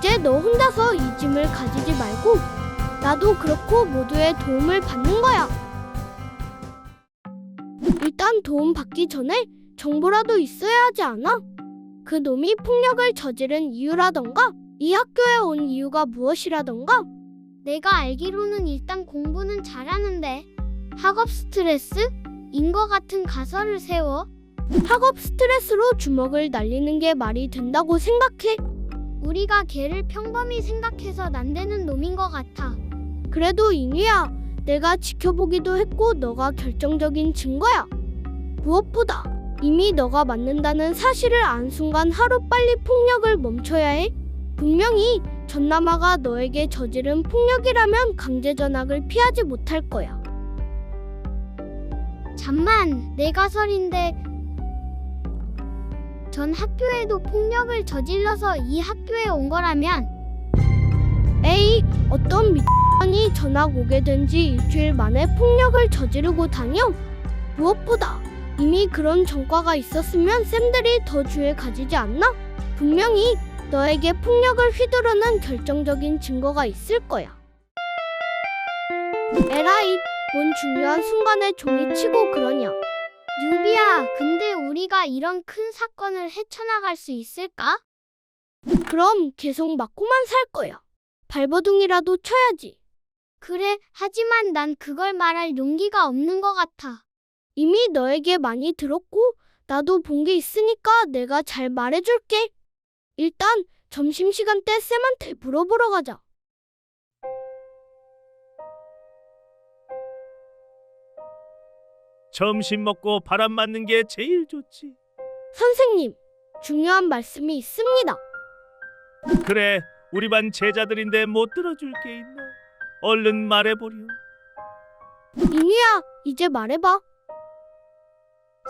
이제 너 혼자서 이 짐을 가지지 말고 나도 그렇고 모두의 도움을 받는 거야. 일단 도움 받기 전에 정보라도 있어야 하지 않아? 그 놈이 폭력을 저지른 이유라던가 이 학교에 온 이유가 무엇이라던가 내가 알기로는 일단 공부는 잘하는데 학업 스트레스? 인거 같은 가설을 세워 학업 스트레스로 주먹을 날리는 게 말이 된다고 생각해. 우리가 걔를 평범히 생각해서 난되는 놈인 것 같아. 그래도 인유야, 내가 지켜보기도 했고 너가 결정적인 증거야. 무엇보다 이미 너가 맞는다는 사실을 안 순간 하루빨리 폭력을 멈춰야 해. 분명히 전남아가 너에게 저지른 폭력이라면 강제 전학을 피하지 못할 거야. 잠만, 내 가 설인데 전 학교에도 폭력을 저질러서 이 학교에 온 거라면 에이, 어떤 미친이 전학 오게 된 지 일주일 만에 폭력을 저지르고 다녀? 무엇보다 이미 그런 전과가 있었으면 쌤들이 더 주의 가지지 않나? 분명히 너에게 폭력을 휘두르는 결정적인 증거가 있을 거야. 에라이, 뭔 중요한 순간에 종이 치고 그러냐? 뉴비야, 근데 우리가 이런 큰 사건을 헤쳐나갈 수 있을까? 그럼 계속 맞고만 살 거야. 발버둥이라도 쳐야지. 그래, 하지만 난 그걸 말할 용기가 없는 것 같아. 이미 너에게 많이 들었고 나도 본 게 있으니까 내가 잘 말해줄게. 일단 점심시간 때 쌤한테 물어보러 가자. 점심 먹고 바람 맞는 게 제일 좋지. 선생님, 중요한 말씀이 있습니다. 그래, 우리 반 제자들인데 못 들어줄 게 있나? 얼른 말해보렴. 인유야, 이제 말해봐.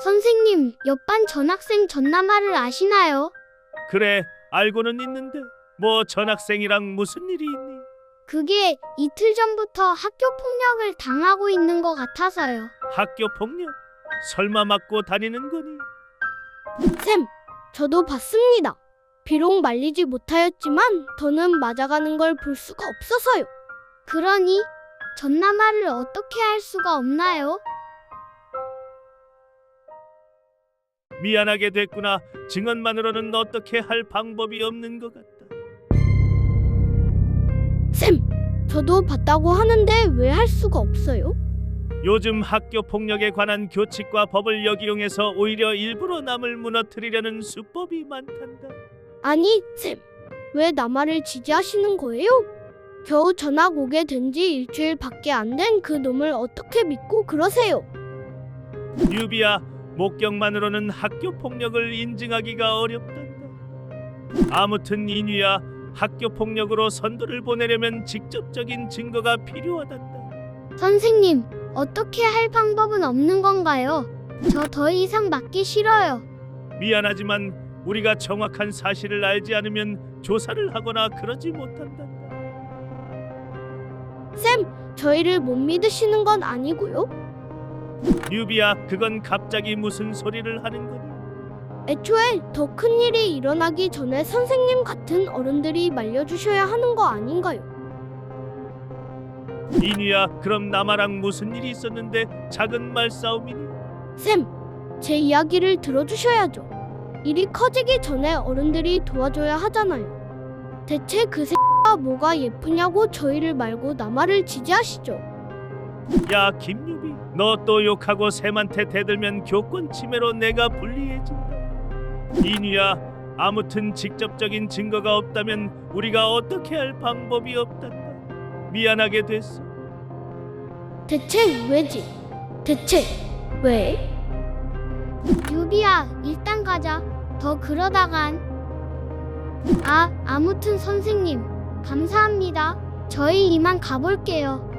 선생님, 옆반 전학생 전남아를 아시나요? 그래, 알고는 있는데 뭐 전학생이랑 무슨 일이 있니? 그게 이틀 전부터 학교 폭력을 당하고 있는 것 같아서요. 학교 폭력? 설마 맞고 다니는 거니? 쌤, 저도 봤습니다. 비록 말리지 못하였지만 더는 맞아가는 걸 볼 수가 없어서요. 그러니 전남아를 어떻게 할 수가 없나요? 미안하게 됐구나. 증언만으로는 어떻게 할 방법이 없는 것 같다. 쌤, 저도 봤다고 하는데 왜 할 수가 없어요? 요즘 학교 폭력에 관한 교칙과 법을 역이용해서 오히려 일부러 남을 무너뜨리려는 수법이 많단다. 아니, 쌤, 왜 나만을 지지하시는 거예요? 겨우 전학 오게 된 지 일주일밖에 안 된 그 놈을 어떻게 믿고 그러세요? 유비야, 목격만으로는 학교 폭력을 인증하기가 어렵단다. 아무튼 인유야, 학교 폭력으로 선두를 보내려면 직접적인 증거가 필요하단다. 선생님, 어떻게 할 방법은 없는 건가요? 저 더 이상 맞기 싫어요. 미안하지만 우리가 정확한 사실을 알지 않으면 조사를 하거나 그러지 못한단다. 쌤, 저희를 못 믿으시는 건 아니고요. 유비야, 그건 갑자기 무슨 소리를 하는 거니? 애초에 더 큰 일이 일어나기 전에 선생님 같은 어른들이 말려주셔야 하는 거 아닌가요? 인유야, 그럼 남아랑 무슨 일이 있었는데 작은 말싸움이니? 쌤, 제 이야기를 들어주셔야죠. 일이 커지기 전에 어른들이 도와줘야 하잖아요. 대체 그 새가 뭐가 예쁘냐고 저희를 말고 남아를 지지하시죠. 야, 김유비, 너 또 욕하고 쌤한테 대들면 교권 침해로 내가 불리해진다. 인유야, 아무튼 직접적인 증거가 없다면 우리가 어떻게 할 방법이 없단다. 미안하게 됐어. 대체 왜지? 대체 왜? 유비야, 일단 가자. 더 그러다간 아, 아무튼 선생님, 감사합니다. 저희 이만 가볼게요.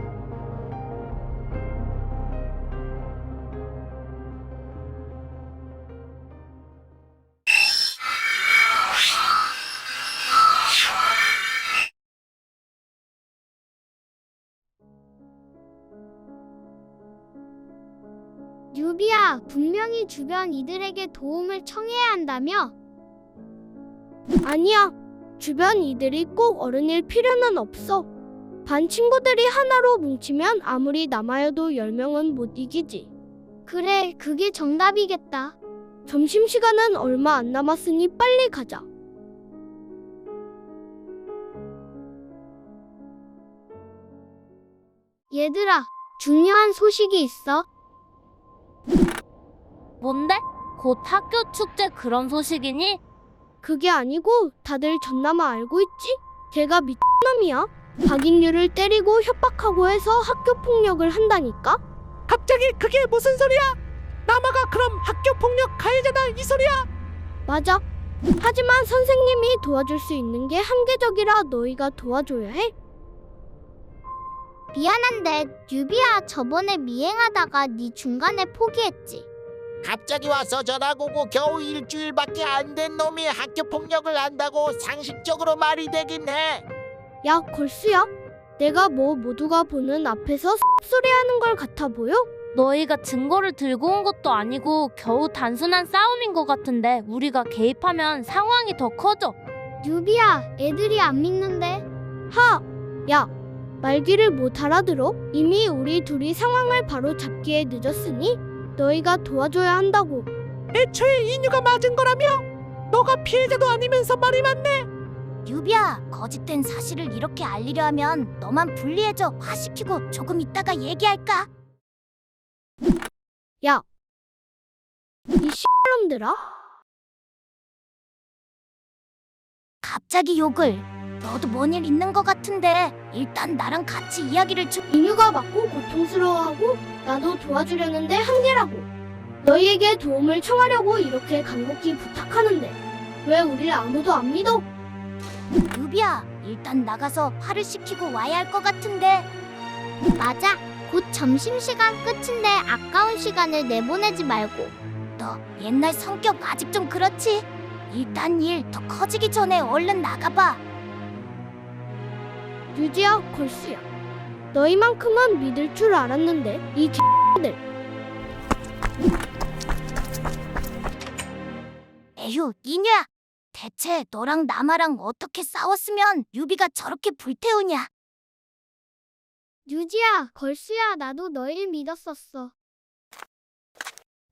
유비야, 분명히 주변 이들에게 도움을 청해야 한다며? 아니야. 주변 이들이 꼭 어른일 필요는 없어. 반 친구들이 하나로 뭉치면 아무리 남아여도 10명은 못 이기지. 그래, 그게 정답이겠다. 점심시간은 얼마 안 남았으니 빨리 가자. 얘들아, 중요한 소식이 있어. 뭔데? 곧 학교 축제 그런 소식이니? 그게 아니고 다들 전남아 알고 있지? 걔가 미친놈이야. 박인유를 때리고 협박하고 해서 학교 폭력을 한다니까? 갑자기 그게 무슨 소리야? 남아가 그럼 학교 폭력 가해자다 이 소리야? 맞아. 하지만 선생님이 도와줄 수 있는 게 한계적이라 너희가 도와줘야 해. 미안한데, 유비야 저번에 미행하다가 네 중간에 포기했지. 갑자기 와서 전학 오고 겨우 일주일밖에 안 된 놈이 학교 폭력을 한다고 상식적으로 말이 되긴 해. 야, 걸수야. 내가 뭐 모두가 보는 앞에서 소리하는 걸 같아 보여? 너희가 증거를 들고 온 것도 아니고 겨우 단순한 싸움인 것 같은데 우리가 개입하면 상황이 더 커져. 유비야, 애들이 안 믿는데. 하! 야! 말귀를 못 알아들어? 이미 우리 둘이 상황을 바로 잡기에 늦었으니 너희가 도와줘야 한다고. 애초에 인유가 맞은 거라며? 너가 피해자도 아니면서 말이 많네. 유비야, 거짓된 사실을 이렇게 알리려 하면 너만 불리해져 화시키고 조금 있다가 얘기할까? 야! 이 씨놈들아? 갑자기 욕을. 너도 뭔 일 있는 것 같은데 일단 나랑 같이 이야기를 좀. 인유가 맞고 고통스러워하고 나도 도와주려는데 한계라고. 너희에게 도움을 청하려고 이렇게 간곡히 부탁하는데 왜 우릴 아무도 안 믿어? 유비야, 일단 나가서 화를 시키고 와야 할 것 같은데. 맞아. 곧 점심시간 끝인데 아까운 시간을 내보내지 말고. 너 옛날 성격 아직 좀 그렇지? 일단 일 더 커지기 전에 얼른 나가봐. 유지야, 걸수야. 너희만큼은 믿을 줄 알았는데 이 X들. 에휴, 이녀야. 대체 너랑 남아랑 어떻게 싸웠으면 유비가 저렇게 불태우냐? 유지야, 걸수야, 나도 너희를 믿었었어.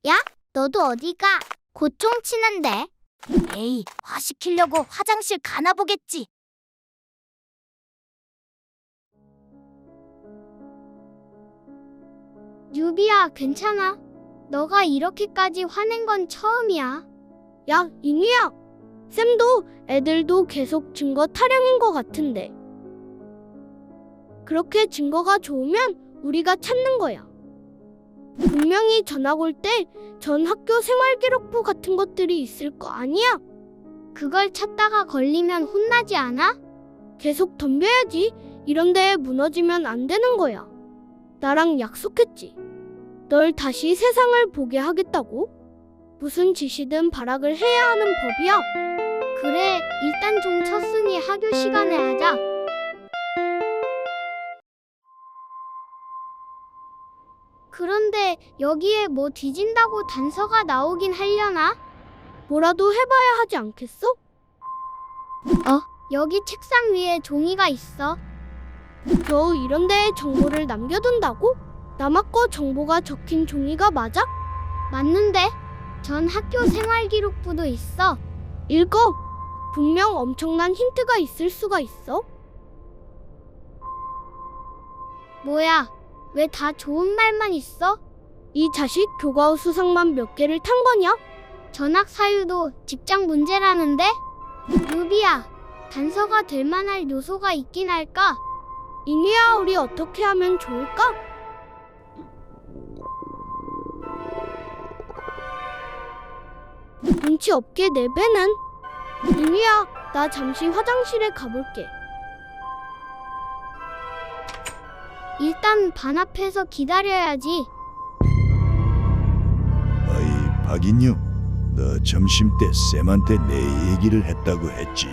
야, 너도 어디가? 고총 치는데. 에이, 화시키려고 화장실 가나 보겠지. 유비야, 괜찮아? 너가 이렇게까지 화낸 건 처음이야. 야, 인유야. 쌤도 애들도 계속 증거 타령인 것 같은데. 그렇게 증거가 좋으면 우리가 찾는 거야. 분명히 전학 올 때 전 학교 생활 기록부 같은 것들이 있을 거 아니야? 그걸 찾다가 걸리면 혼나지 않아? 계속 덤벼야지. 이런 데에 무너지면 안 되는 거야. 나랑 약속했지. 널 다시 세상을 보게 하겠다고. 무슨 짓이든 발악을 해야 하는 법이야. 그래, 일단 종 쳤으니 학교 시간에 하자. 그런데 여기에 뭐 뒤진다고 단서가 나오긴 하려나? 뭐라도 해봐야 하지 않겠어? 여기 책상 위에 종이가 있어. 겨우 이런 데에 정보를 남겨둔다고? 남았고 정보가 적힌 종이가 맞아? 맞는데? 전 학교 생활기록부도 있어. 읽어. 분명 엄청난 힌트가 있을 수가 있어. 뭐야? 왜 다 좋은 말만 있어? 이 자식 교과서 수상만 몇 개를 탄 거냐? 전학 사유도 직장 문제라는데? 유비야, 단서가 될 만할 요소가 있긴 할까? 이니야 우리 어떻게 하면 좋을까? 눈치 없게 내배는 이니야 나 잠시 화장실에 가볼게. 일단 반 앞에서 기다려야지. 어이 박인유 너 점심 때 쌤한테 내 얘기를 했다고 했지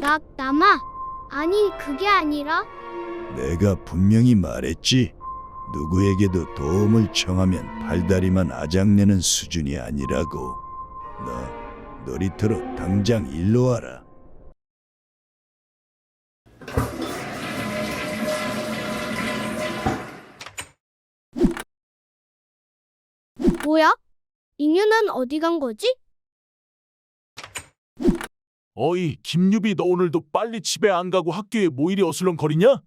나, 남아. 아니, 그게 아니라 내가 분명히 말했지. 누구에게도 도움을 청하면 팔다리만 아작내는 수준이 아니라고. 너 놀이터로 당장 일로 와라. 뭐야? 인연은 어디 간 거지? 어이, 김유비 너 오늘도 빨리 집에 안 가고 학교에 뭐 이리 어슬렁거리냐?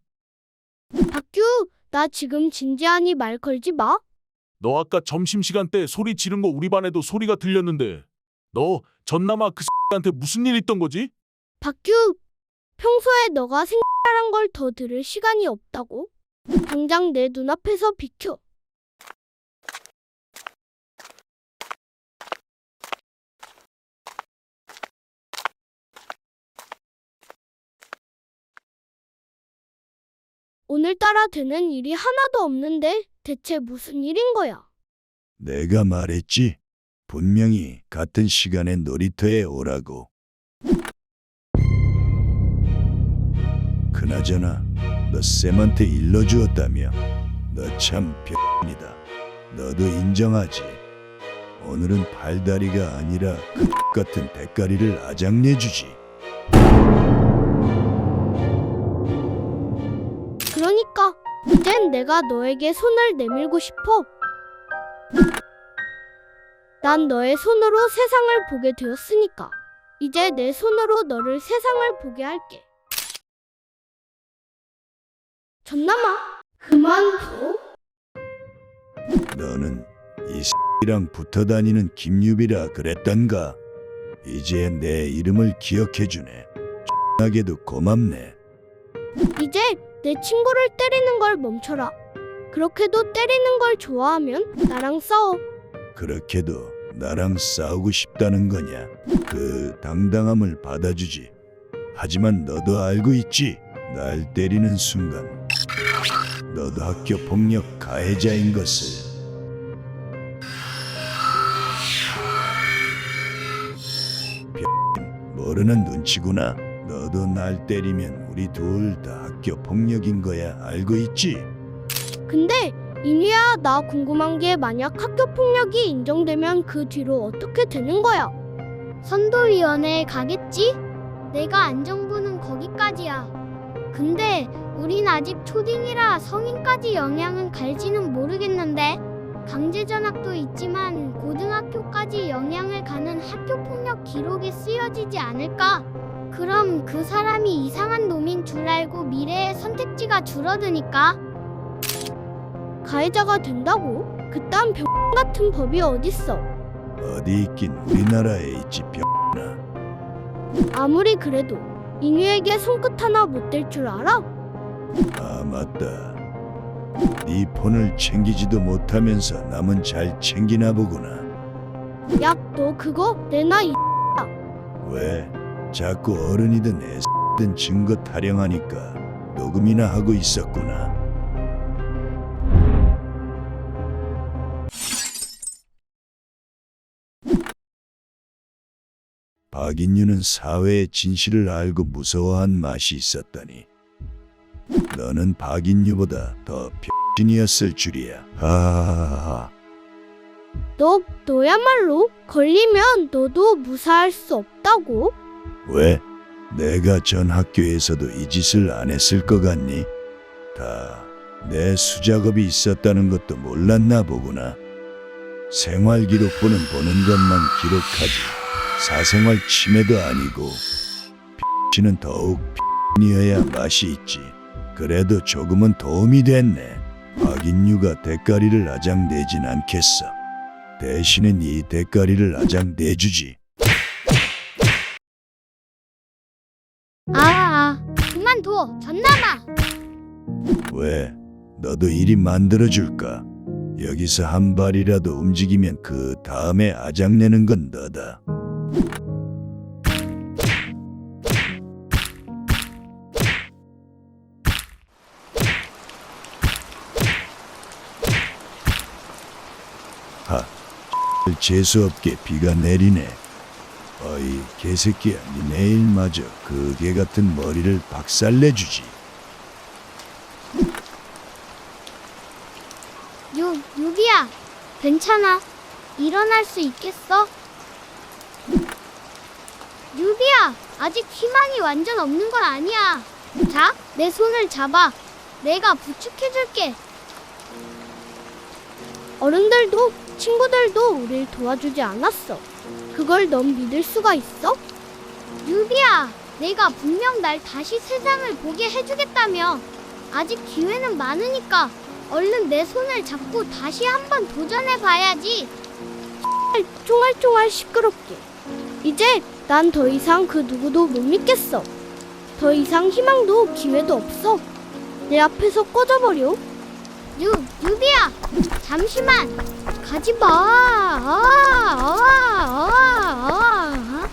박규, 나 지금 진지하니 말 걸지 마. 너 아까 점심시간 때 소리 지른 거 우리 반에도 소리가 들렸는데 너 전남아 그 X한테 무슨 일 있던 거지? 박규, 평소에 너가 생각한 걸 더 들을 시간이 없다고. 당장 내 눈앞에서 비켜. 오늘따라 되는 일이 하나도 없는데 대체 무슨 일인 거야? 내가 말했지. 분명히 같은 시간에 놀이터에 오라고. 그나저나 너 쌤한테 일러주었다며. 너참 X이다. 너도 인정하지. 오늘은 팔다리가 아니라 그 같은 대가리를 아작내주지. 내가 너에게 손을 내밀고 싶어. 난 너의 손으로 세상을 보게 되었으니까 이제 내 손으로 너를 세상을 보게 할게. 전남아, 그만둬. 너는 이 X랑 붙어 다니는 김유비라 그랬던가? 이제 내 이름을 기억해주네. X하게도 고맙네. 이제 내 친구를 때리는 걸 멈춰라. 그렇게도 때리는 걸 좋아하면 나랑 싸워. 그렇게도 나랑 싸우고 싶다는 거냐? 그 당당함을 받아주지. 하지만 너도 알고 있지? 날 때리는 순간 너도 학교 폭력 가해자인 것을. 모르는 눈치구나. 너도 날 때리면 우리 둘 다 학교 폭력인 거야. 알고 있지? 근데 인유야, 나 궁금한 게 만약 학교 폭력이 인정되면 그 뒤로 어떻게 되는 거야? 선도위원회에 가겠지? 내가 안정부는 거기까지야. 근데 우린 아직 초딩이라 성인까지 영향은 갈지는 모르겠는데 강제 전학도 있지만 고등학교까지 영향을 가는 학교 폭력 기록에 쓰여지지 않을까? 그럼 그 사람이 이상한 놈인 줄 알고 미래의 선택지가 줄어드니까 가해자가 된다고? 그딴 병 같은 법이 어딨어? 어디 있긴 우리나라에 있지 병. 아무리 그래도 인유에게 손끝 하나 못 댈 줄 알아? 아 맞다. 네 폰을 챙기지도 못하면서 남은 잘 챙기나 보구나. 야, 너 그거 내놔 이 왜? 자꾸 어른이든 애든 증거 타령하니까 녹음이나 하고 있었구나. 박인유는 사회의 진실을 알고 무서워한 맛이 있었다니. 너는 박인유보다 더 병신이었을 줄이야. 하하하하. 너 너야말로 걸리면 너도 무사할 수 없다고? 왜? 내가 전 학교에서도 이 짓을 안 했을 것 같니? 다 내 수작업이 있었다는 것도 몰랐나 보구나. 생활 기록부는 보는 것만 기록하지. 사생활 침해도 아니고 X는 더욱 X이어야 맛이 있지. 그래도 조금은 도움이 됐네. 박인유가 대가리를 아작내진 않겠어. 대신에 네 대가리를 아작내주지. 아, 아 그만둬 전남아 왜? 너도 일이 만들어줄까? 여기서 한 발이라도 움직이면 그 다음에 아작내는 건 너다. 하, 재수없게 비가 내리네. 어이 개새끼야, 니 내일마저 그 개 같은 머리를 박살내주지. 유, 유비야. 괜찮아? 일어날 수 있겠어? 유비야 아직 희망이 완전 없는 건 아니야. 자 내 손을 잡아. 내가 부축해줄게. 어른들도 친구들도 우릴 도와주지 않았어. 그걸 넌 믿을 수가 있어? 유비야, 내가 분명 날 다시 세상을 보게 해주겠다며. 아직 기회는 많으니까 얼른 내 손을 잡고 다시 한번 도전해 봐야지. 총알총알 시끄럽게. 이제 난 더 이상 그 누구도 못 믿겠어. 더 이상 희망도 기회도 없어. 내 앞에서 꺼져버려. 유, 유비야, 잠시만. 가지 마. 아, 아, 아, 아.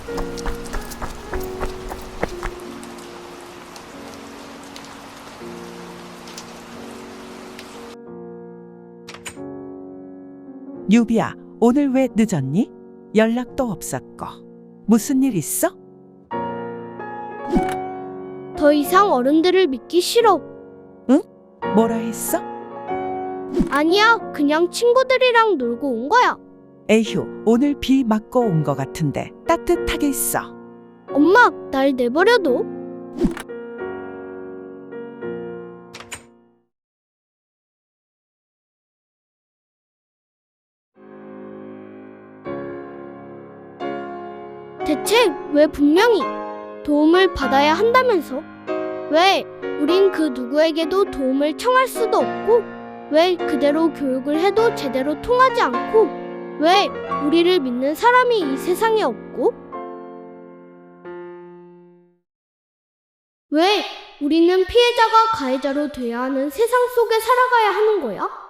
유비야, 오늘 왜 늦었니? 연락도 없었고. 무슨 일 있어? 더 이상 어른들을 믿기 싫어. 뭐라 했어? 아니야, 그냥 친구들이랑 놀고 온 거야. 에휴, 오늘 비 맞고 온 거 같은데 따뜻하겠어. 엄마, 날 내버려둬. 대체 왜 분명히 도움을 받아야 한다면서? 왜 우린 그 누구에게도 도움을 청할 수도 없고, 왜 그대로 교육을 해도 제대로 통하지 않고, 왜 우리를 믿는 사람이 이 세상에 없고, 왜 우리는 피해자가 가해자로 돼야 하는 세상 속에 살아가야 하는 거야?